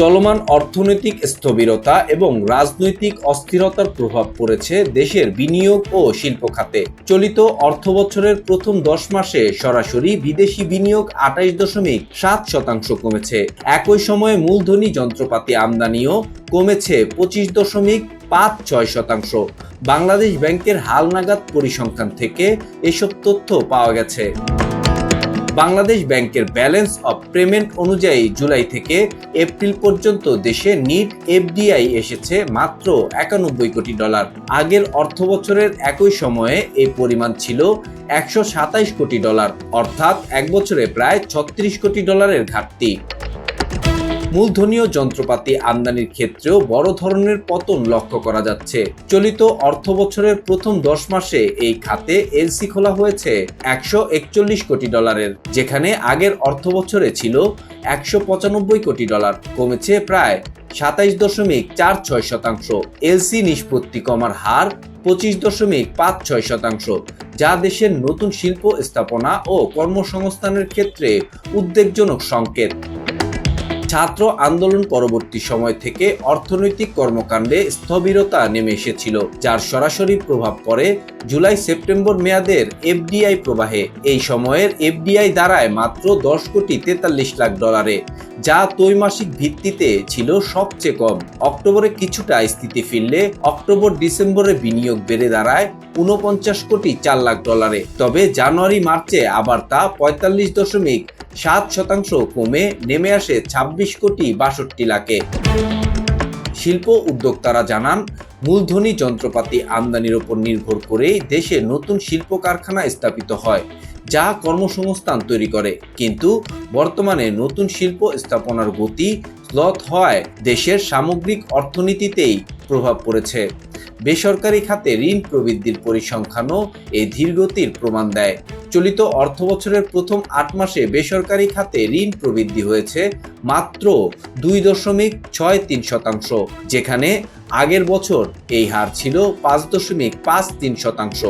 চলমান অর্থনৈতিক স্থবিরতা এবং রাজনৈতিক অস্থিরতার প্রভাব পড়েছে দেশের বিনিয়োগ ও শিল্প খাতে। চলিত অর্থ বছরের প্রথম দশ মাসে সরাসরি বিদেশি বিনিয়োগ আঠাইশ দশমিক সাত শতাংশ কমেছে। একই সময়ে মূলধনী যন্ত্রপাতি আমদানিও কমেছে পঁচিশ দশমিক পাঁচ ছয় শতাংশ। বাংলাদেশ ব্যাংকের হালনাগাদ পরিসংখ্যান থেকে এসব তথ্য পাওয়া গেছে। বাংলাদেশ ব্যাংকের ব্যালেন্স অফ পেমেন্ট অনুযায়ী জুলাই থেকে এপ্রিল পর্যন্ত দেশে নিট এফডিআই এসেছে মাত্র একানব্বই কোটি ডলার। আগের অর্থ বছরের একই সময়ে এই পরিমাণ ছিল একশো কোটি ডলার, অর্থাৎ এক বছরে প্রায় ছত্রিশ কোটি ডলারের ঘাটতি। মূলধনীয় যন্ত্রপাতি আমদানির ক্ষেত্রেও বড় ধরনের পতন লক্ষ্য করা যাচ্ছে। চলিত অর্থ বছরের প্রথম দশ মাসে এই খাতে এলসি খোলা হয়েছে একশো একচল্লিশ কোটি ডলারের, যেখানে আগের অর্থ বছরে ছিল একশো পঁচানব্বই কোটি ডলার, কমেছে প্রায় সাতাইশ দশমিক চার ছয় শতাংশ। এলসি নিষ্পত্তি কমার হার পঁচিশ দশমিক পাঁচ ছয় শতাংশ, যা দেশের নতুন শিল্প স্থাপনা ও কর্মসংস্থানের ক্ষেত্রে উদ্বেগজনক সংকেত। ছাত্র আন্দোলন পরবর্তী সময় থেকে অর্থনৈতিক কর্মকাণ্ডে স্থবিরতা নেমে এসেছিল, যার সরাসরি প্রভাব পড়ে জুলাই সেপ্টেম্বর মেয়াদের এফডিআই প্রবাহে। এই সময়ের এফডিআই দাঁড়ায় মাত্র দশ কোটি তেতাল্লিশ লাখ ডলারে, যা ত্রৈমাসিক ভিত্তিতে ছিল সবচেয়ে কম। অক্টোবরে কিছুটা স্থিতি ফিরলে অক্টোবর ডিসেম্বরে বিনিয়োগ বেড়ে দাঁড়ায় উনপঞ্চাশ কোটি চার লাখ ডলারে। তবে জানুয়ারি মার্চে আবার তা পঁয়তাল্লিশ দশমিক সাত শতাংশ কমে নেমে আসে ছাব্বিশ কোটি বাষট্টি লাখে। শিল্প উদ্যোক্তারা জানান, মূলধনী যন্ত্রপাতি আমদানির ওপর নির্ভর করেই দেশে নতুন শিল্প কারখানা স্থাপিত হয়, যা কর্মসংস্থান তৈরি করে। কিন্তু বর্তমানে নতুন শিল্প স্থাপনার গতি স্লথ হয়, দেশের সামগ্রিক অর্থনীতিতেই প্রভাব পড়েছে। বেসরকারি খাতে ঋণ প্রবৃদ্ধির পরিসংখ্যানও এই ধীরগতির প্রমাণ দেয়। চলিত অর্থ বছরের প্রথম আট মাসে বেসরকারি খাতে ঋণ প্রবৃদ্ধি হয়েছে মাত্র দুই দশমিক ছয় তিন শতাংশ, যেখানে আগের বছর এই হার ছিল পাঁচ দশমিক পাঁচ তিন শতাংশ।